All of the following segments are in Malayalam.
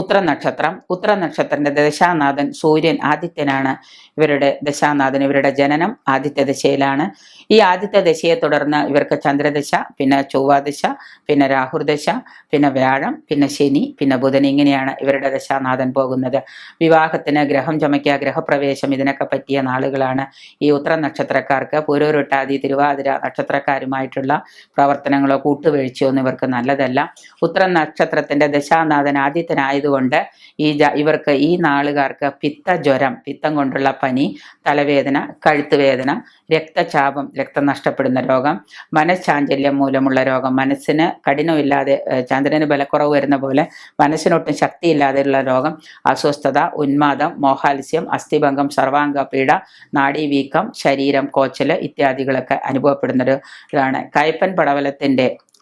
ഉത്തര നക്ഷത്രം ദശാനാഥൻ സൂര്യൻ ആദിത്യനാണ്. ഇവരുടെ ദശാനാഥൻ ഇവരുടെ ജനനം ആദിത്യ ദശയിലാണ്. ഈ ആദിത്യ ദശയെ തുടർന്ന് ഇവർക്ക് ചന്ദ്രദശ പിന്നെ ചൊവ്വാദശ പിന്നെ രാഹുർദശ പിന്നെ വ്യാഴം പിന്നെ ശനി പിന്നെ ബുധൻ ഇങ്ങനെയാണ് ഇവരുടെ ദശാനാഥൻ പോകുന്നത്. വിവാഹത്തിന് ഗ്രഹം ചമയ്ക്കുക ഗ്രഹപ്രവേശം ഇതിനൊക്കെ പറ്റിയ നാളുകളാണ്. ഈ ഉത്തര നക്ഷത്രക്കാർക്ക് തിരുവാതിര നക്ഷത്രക്കാരുമായിട്ടുള്ള പ്രവർത്തനങ്ങളോ കൂട്ടുവീഴ്ചയോ ഒന്നും ഇവർക്ക് നല്ലതല്ല. ഉത്തര നക്ഷത്രത്തിന്റെ ദശാനാഥൻ ആദിത്യനായതുകൊണ്ട് ഈ ഇവർക്ക് ഈ നാളുകാർക്ക് പിത്തജ്വരം പിത്തം കൊണ്ടുള്ള പനി തലവേദന കഴുത്ത് വേദന രക്തചാപം രക്തം നഷ്ടപ്പെടുന്ന രോഗം മനഃശാഞ്ചല്യം മൂലമുള്ള രോഗം മനസ്സിന് കഠിനമില്ലാതെ ചന്ദ്രന് ബലക്കുറവ് വരുന്ന പോലെ മനസ്സിനൊട്ടും ശക്തിയില്ലാതെയുള്ള രോഗം അസ്വസ്ഥത ഉന്മാദം മോഹാത്സ്യം അസ്ഥിഭംഗം സർവാംഗ പീഡ നാഡീവീക്കം ശരീരം കോച്ചൽ ഇത്യാദികളൊക്കെ അനുഭവപ്പെടുന്നൊരു ഇതാണ്. കയ്പൻ യോ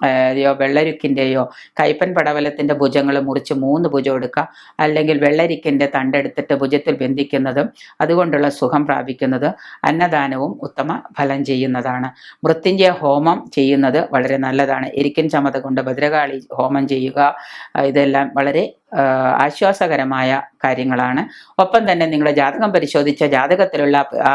വെള്ളരിക്കിന്റെയോ കയ്പൻ പടവലത്തിന്റെ ഭുജങ്ങൾ മുറിച്ച് മൂന്ന് ഭുജം എടുക്കുക അല്ലെങ്കിൽ വെള്ളരിക്കിന്റെ തണ്ടെടുത്തിട്ട് ഭുജത്തിൽ ബന്ധിക്കുന്നതും അതുകൊണ്ടുള്ള സുഖം പ്രാപിക്കുന്നത് അന്നദാനവും ഉത്തമ ഫലം ചെയ്യുന്നതാണ്. മൃത്യുഞ്ജയ ഹോമം ചെയ്യുന്നത് വളരെ നല്ലതാണ്. എരിക്കൻ ചമത കൊണ്ട് ഭദ്രകാളി ഹോമം ചെയ്യുക ഇതെല്ലാം വളരെ ആശ്വാസകരമായ കാര്യങ്ങളാണ്. ഒപ്പം തന്നെ നിങ്ങളുടെ ജാതകം പരിശോധിച്ച ജാതകത്തിലുള്ള ആ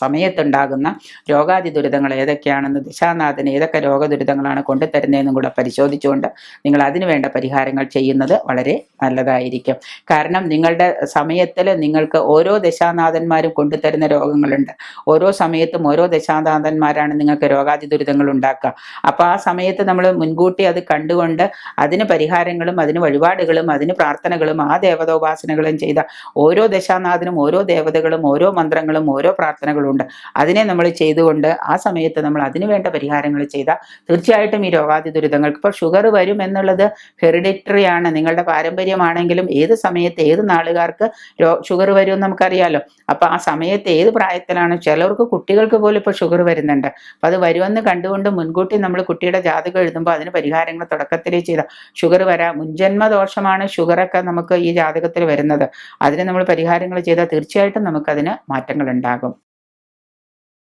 സമയത്തുണ്ടാകുന്ന രോഗാതി ദുരിതങ്ങൾ ഏതൊക്കെയാണെന്ന് ദിശാനാഥന് ഏതൊക്കെ രോഗ ദുരിതങ്ങളാണ് കൊണ്ടുതരുന്നതെന്നും കൂടെ പരിശോധിച്ചുകൊണ്ട് നിങ്ങൾ അതിന് വേണ്ട പരിഹാരങ്ങൾ ചെയ്യുന്നത് വളരെ നല്ലതായിരിക്കും. കാരണം നിങ്ങളുടെ സമയത്തിൽ നിങ്ങൾക്ക് ഓരോ ദശാനാഥന്മാരും കൊണ്ടുതരുന്ന രോഗങ്ങളുണ്ട്. ഓരോ സമയത്തും ഓരോ ദശാനാഥന്മാരാണ് നിങ്ങൾക്ക് രോഗാതി ദുരിതങ്ങൾ ഉണ്ടാക്കുക. അപ്പോൾ ആ സമയത്ത് നമ്മൾ മുൻകൂട്ടി അത് കണ്ടുകൊണ്ട് അതിന് പരിഹാരങ്ങളും അതിന് വഴിപാടുകളും അതിന് പ്രാർത്ഥനകളും ആ ദേവതോപാസനകളും ചെയ്ത ഓരോ ദശാനാഥനും ഓരോ ദേവതകളും ഓരോ മന്ത്രങ്ങളും ഓരോ പ്രാർത്ഥനകളും ഉണ്ട് അതിനെ നമ്മൾ ചെയ്തുകൊണ്ട് ആ സമയത്ത് നമ്മൾ അതിന് വേണ്ട പരിഹാരങ്ങൾ ചെയ്താൽ തീർച്ചയായിട്ടും ഈ രോഗാതി ദുരിതങ്ങൾക്ക് ഇപ്പോൾ ഷുഗർ വരും എന്നുള്ളത് ഹെറിഡിറ്ററി ആണ്. നിങ്ങളുടെ പാരമ്പര്യമാണെങ്കിലും ഏത് സമയത്ത് ഏത് നാളുകാർക്ക് രോ ഷുഗർ എന്ന് നമുക്കറിയാലോ. അപ്പോൾ ആ സമയത്ത് ഏത് പ്രായത്തിലാണ് ചിലവർക്ക് കുട്ടികൾക്ക് പോലും ഇപ്പോൾ ഷുഗർ വരുന്നുണ്ട്. അപ്പോൾ അത് വരുമെന്ന് കണ്ടുകൊണ്ട് മുൻകൂട്ടി നമ്മൾ കുട്ടിയുടെ ജാതകം എഴുതുമ്പോൾ അതിന് പരിഹാരങ്ങൾ തുടക്കത്തിലേ ചെയ്ത. ഷുഗർ വരാം മുൻജന്മ ദോഷമാണ് ഷുഗറൊക്കെ നമുക്ക് ഈ ജാതകത്തിൽ വരുന്നത്. അതിന് നമ്മൾ പരിഹാരങ്ങൾ ചെയ്താൽ തീർച്ചയായിട്ടും നമുക്കതിന് മാറ്റങ്ങൾ ഉണ്ടാകും